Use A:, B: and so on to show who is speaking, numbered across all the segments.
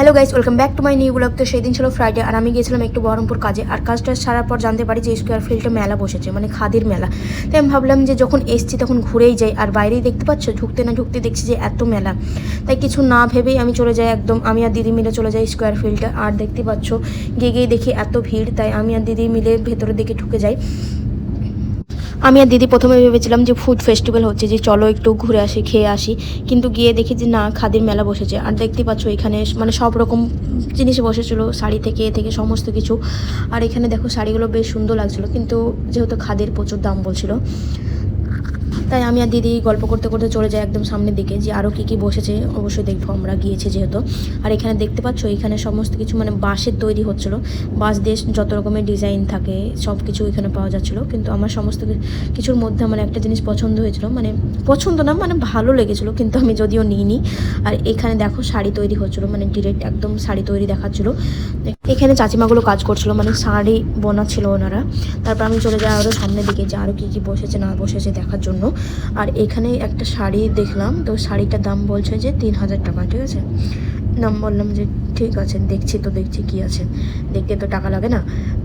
A: Hello guys welcome back to my new blog তো সেই দিন ছিল ফ্রাইডে আর আমি গিয়েছিলাম একটু বহরমপুর কাজে। আর কাজটা সারার পর জানতে পারি যে স্কোয়ার ফিল্ডে মেলা বসেছে মানে খাদির মেলা। তাই আমি ভাবলাম যে যখন এসছি তখন ঘুরেই যাই। আর বাইরেই দেখতে পাচ্ছ, ঢুকতে না ঢুকতে দেখছি যে এত মেলা। তাই কিছু না ভেবেই আমি চলে যাই একদম, আমি আর দিদি মিলে চলে যাই স্কোয়ার ফিল্ডে আর দেখতে পাচ্ছ, গিয়ে গিয়ে দেখি এত ভিড়, তাই আমি আর দিদি মিলে ভেতরের দিকে ঢুকে যাই। আমি আর দিদি প্রথমে ভেবেছিলাম যে ফুড ফেস্টিভ্যাল হচ্ছে, যে চলো একটু ঘুরে আসি, খেয়ে আসি। কিন্তু গিয়ে দেখি যে না, খাদির মেলা বসেছে। আর দেখতে পাচ্ছ এখানে মানে সব রকম জিনিস বসেছিলো, শাড়ি থেকে এ থেকে সমস্ত কিছু। আর এখানে দেখো শাড়িগুলো বেশ সুন্দর লাগছিল, কিন্তু যেহেতু খাদির প্রচুর দাম বলছিল তাই আমি আর দিদি গল্প করতে করতে চলে যাই একদম সামনের দিকে, যে আরও কী কী বসেছে, অবশ্যই দেখব আমরা, গিয়েছি যেহেতু। আর এখানে দেখতে পাচ্ছ, এখানে সমস্ত কিছু মানে বাঁশের তৈরি হচ্ছিল। বাঁশ দিয়ে যত রকমের ডিজাইন থাকে সব কিছু এখানে পাওয়া যাচ্ছিল। কিন্তু আমার সমস্ত কিছুর মধ্যে আমার একটা জিনিস পছন্দ হয়েছিল। মানে পছন্দ না মানে ভালো লেগেছিলো, কিন্তু আমি যদিও নিইনি। আর এখানে দেখো, শাড়ি তৈরি হচ্ছিল মানে ডিরেক্ট একদম শাড়ি তৈরি দেখাচ্ছিলো। এখানে চাচিমাগুলো কাজ করছিল মানে শাড়ি বোনা ছিল ওনারা। তারপর আমি চলে যাই আরও সামনের দিকে, যে আরও কী কী বসেছে, না বসেছে দেখার জন্য। আর এখানে একটা শাড়ি দেখলাম, তো শাড়িটার দাম বলছে যে তিন হাজার টাকা, ঠিক আছে? নাম বললাম যে ঠিক আছে, দেখছি তো, দেখছি কি আছে। দেখতে তো টাকা লাগে না।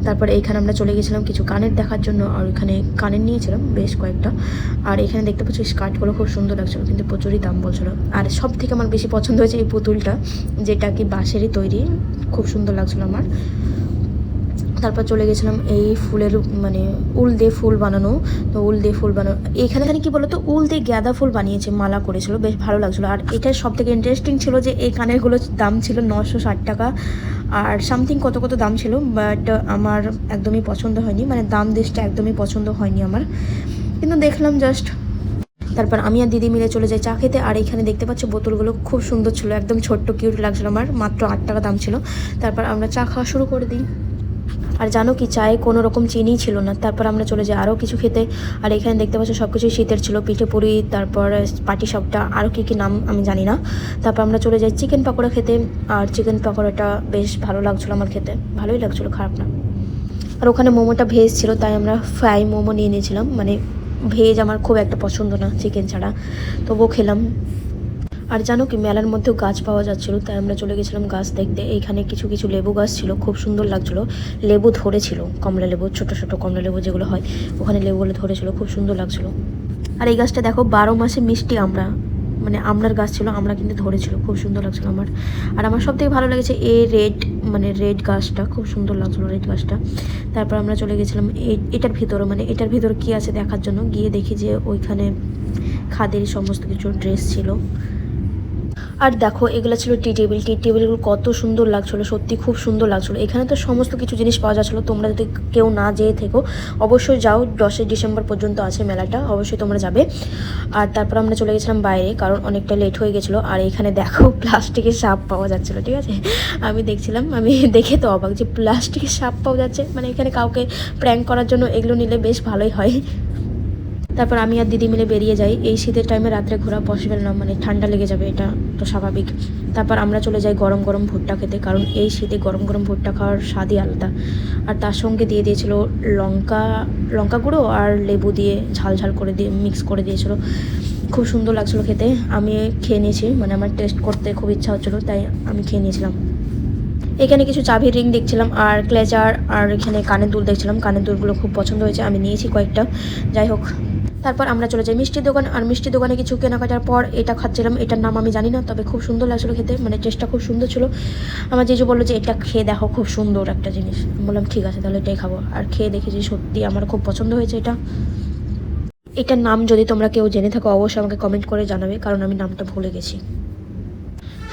A: তারপরে এইখানে আমরা চলে গেছিলাম কিছু কানের দেখার জন্য, আর ওইখানে কানের নিয়েছিলাম বেশ কয়েকটা। আর এখানে দেখতে পাচ্ছি স্কার্টগুলো খুব সুন্দর লাগছিল, কিন্তু প্রচুরই দাম বলছিল। আর সব থেকে আমার বেশি পছন্দ হয়েছে এই পুতুলটা, যেটা কি বাঁশেরই তৈরি, খুব সুন্দর লাগছিল আমার। তারপর চলে গেছিলাম এই ফুলের মানে উল দিয়ে ফুল বানানো, তো উল দিয়ে ফুল বানানো। এখানে এখানে কি বলতো? উল দিয়ে গাঁদা ফুল বানিয়েছে, মালা করেছিল, বেশ ভালো লাগছিল। আর এটা সব থেকে ইন্টারেস্টিং ছিল যে এই কানেরগুলোর দাম ছিল নশো ষাট টাকা, আর সামথিং কত কত দাম ছিল বাট আমার একদমই পছন্দ হয়নি মানে দাম দেশটা একদমই পছন্দ হয়নি আমার। কিন্তু দেখলাম জাস্ট তারপর আমি আর দিদি মিলে চলে যাই চা খেতে, আর এখানে দেখতে পাচ্ছ বোতলগুলো খুব সুন্দর ছিল, একদম ছোট্ট কিউট লাগছিল আমার, মাত্র আট টাকা দাম ছিল। তারপর আমরা চা খাওয়া শুরু করে দিই। আর জানো কি, চায়ে কোনো রকম চিনি ছিল না। তারপর আমরা চলে যাই আরও কিছু খেতে। আর এখানে দেখতে পাচ্ছ সব কিছুই শীতের ছিল। পিঠে পুরি, তারপর পাটি সবটা আরও কী কী নাম আমি জানি না। তারপর আমরা চলে যাই চিকেন পকোড়া খেতে। আর চিকেন পকোড়াটা বেশ ভালো লাগছিল আমার খেতে। ভালোই লাগছিল, খারাপ না। আর ওখানে মোমোটা ভেজ ছিল, তাই আমরা ফ্রাই মোমো নিয়ে নিয়েছিলাম। মানে ভেজ আমার খুব একটা পছন্দ না, চিকেন ছাড়া। তবুও খেলাম। আর জানো কি, মেলার মধ্যেও গাছ পাওয়া যাচ্ছিল, তাই আমরা চলে গেছিলাম গাছ দেখতে। এইখানে কিছু কিছু লেবু গাছ ছিল, খুব সুন্দর লাগছিল। লেবু ধরেছিল, কমলা লেবু, ছোটো ছোটো কমলা লেবু যেগুলো হয়, ওখানে লেবুগুলো ধরেছিল, খুব সুন্দর লাগছিল। আর এই গাছটা দেখো, বারো মাসে মিষ্টি আমরা মানে আমড়ার গাছ ছিল, আমরা কিন্তু ধরেছিল, খুব সুন্দর লাগছিল আমার। আর আমার সব থেকে ভালো লেগেছে এই রেড মানে রেড গাছটা, খুব সুন্দর লাগছিল রেড গাছটা। তারপর আমরা চলে গেছিলাম এটার ভিতরে মানে এটার ভিতরে কী আছে দেখার জন্য, গিয়ে দেখি যে ওইখানে খাদের সমস্ত কিছু ড্রেস ছিল। আর দেখো, এগুলো ছিল টি টেবিল টি টেবিলগুলো কত সুন্দর লাগছিল, সত্যি খুব সুন্দর লাগছিল। এখানে তো সমস্ত কিছু জিনিস পাওয়া যাচ্ছিল, তোমরা যদি কেউ না যেয়ে থেকো, অবশ্যই যাও, দশই ডিসেম্বর পর্যন্ত আছে মেলাটা, অবশ্যই তোমরা যাবে। আর তারপর আমরা চলে গেছিলাম বাইরে, কারণ অনেকটা লেট হয়ে গেছিল, আর এখানে দেখো প্লাস্টিকের সাপ পাওয়া যাচ্ছিল, ঠিক আছে? আমি দেখছিলাম, আমি দেখে তো অবাক যে প্লাস্টিকের সাপ পাওয়া যাচ্ছে মানে এখানে কাউকে প্র্যাঙ্ক করার জন্য এগুলো নিলে বেশ ভালোই হয়। তারপর আমি আর দিদি মিলে বেরিয়ে যাই। এই শীতের টাইমে রাত্রে ঘোরা পসিবল না মানে ঠান্ডা লেগে যাবে, এটা তো স্বাভাবিক। তারপর আমরা চলে যাই গরম গরম ভুট্টা খেতে, কারণ এই শীতে গরম গরম ভুট্টা খাওয়ার স্বাদই আলাদা। আর তার সঙ্গে দিয়ে দিয়েছিল লঙ্কা লঙ্কা গুঁড়ো আর লেবু দিয়ে ঝাল ঝাল করে দিয়ে মিক্স করে দিয়েছিল। খুব সুন্দর লাগছিল খেতে। আমি খেয়ে নিয়েছি মানে আমার টেস্ট করতে খুব ইচ্ছা হচ্ছিল, তাই আমি খেয়ে নিয়েছিলাম। এখানে কিছু চাবির রিং দেখছিলাম আর ক্লেচার আর এখানে কানের দুল দেখছিলাম। কানের দুলগুলো খুব পছন্দ হয়েছে, আমি নিয়েছি কয়েকটা। যাই হোক তারপর আমরা চলে যাই মিষ্টির দোকান, আর মিষ্টি দোকানে কিছু কেনাকাটার পর এটা খাচ্ছিলাম, এটার নাম আমি জানি না, তবে খুব সুন্দর লাগছিল খেতে মানে টেস্টটা খুব সুন্দর ছিল। আমার জেজু বলল যে, এটা খেয়ে দেখো, খুব সুন্দর একটা জিনিস। বললাম, ঠিক আছে, তাহলে এটাই খাব। আর খেয়ে দেখেছি সত্যি আমার খুব পছন্দ হয়েছে এটা। এটার নাম যদি তোমরা কেউ জেনে থাকো, অবশ্যই আমাকে কমেন্ট করে জানাবে, কারণ আমি নামটা ভুলে গেছি।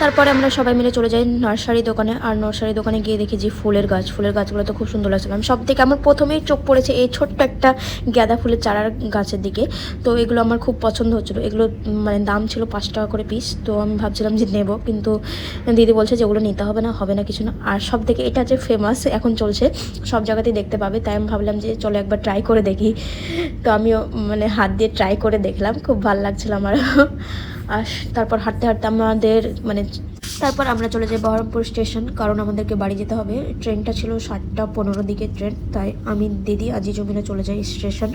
A: তারপরে আমরা সবাই মিলে চলে যাই নার্সারি দোকানে, আর নার্সারি দোকানে গিয়ে দেখি যে ফুলের গাছ, ফুলের গাছগুলো তো খুব সুন্দর লাগছিল আমি সব থেকে আমার প্রথমেই চোখ পড়েছে এই ছোট্ট একটা গাঁদা ফুলের চারার গাছের দিকে। তো এগুলো আমার খুব পছন্দ হচ্ছিল। এগুলো মানে দাম ছিল পাঁচ টাকা করে পিস তো আমি ভাবছিলাম যে নেব, কিন্তু দিদি বলছে যে ওগুলো নিতে হবে না হবে না কিছু না। আর সব থেকে এটা যে ফেমাস এখন চলছে, সব জায়গাতেই দেখতে পাবে। তাই আমি ভাবলাম যে চলো একবার ট্রাই করে দেখি। তো আমিও মানে হাত দিয়ে ট্রাই করে দেখলাম। খুব ভালো লাগছিল আমার আর তারপর হাঁটতে হাঁটতে আমাদের মানে তারপর আমরা চলে যাই বহরমপুর স্টেশন কারণ আমাদেরকে বাড়ি যেতে হবে। ট্রেনটা ছিল সাতটা পনেরো দিকে ট্রেন তাই আমি দিদি আজি জমিনে চলে যাই স্টেশন।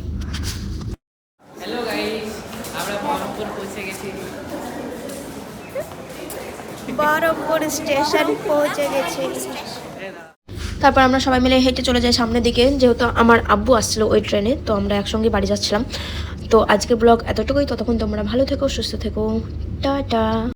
B: বহরমপুর
C: স্টেশন
A: তারপর আমরা সবাই মিলে হেঁটে চলে যাই সামনের দিকে যেহেতু আমার আব্বু আসছিল ওই ট্রেনে তো আমরা একসঙ্গে বাড়ি যাচ্ছিলাম। তো আজকের ব্লগ এতটুকুই। ততক্ষণ তোমরা ভালো থেকো সুস্থ থেকো। টাটা।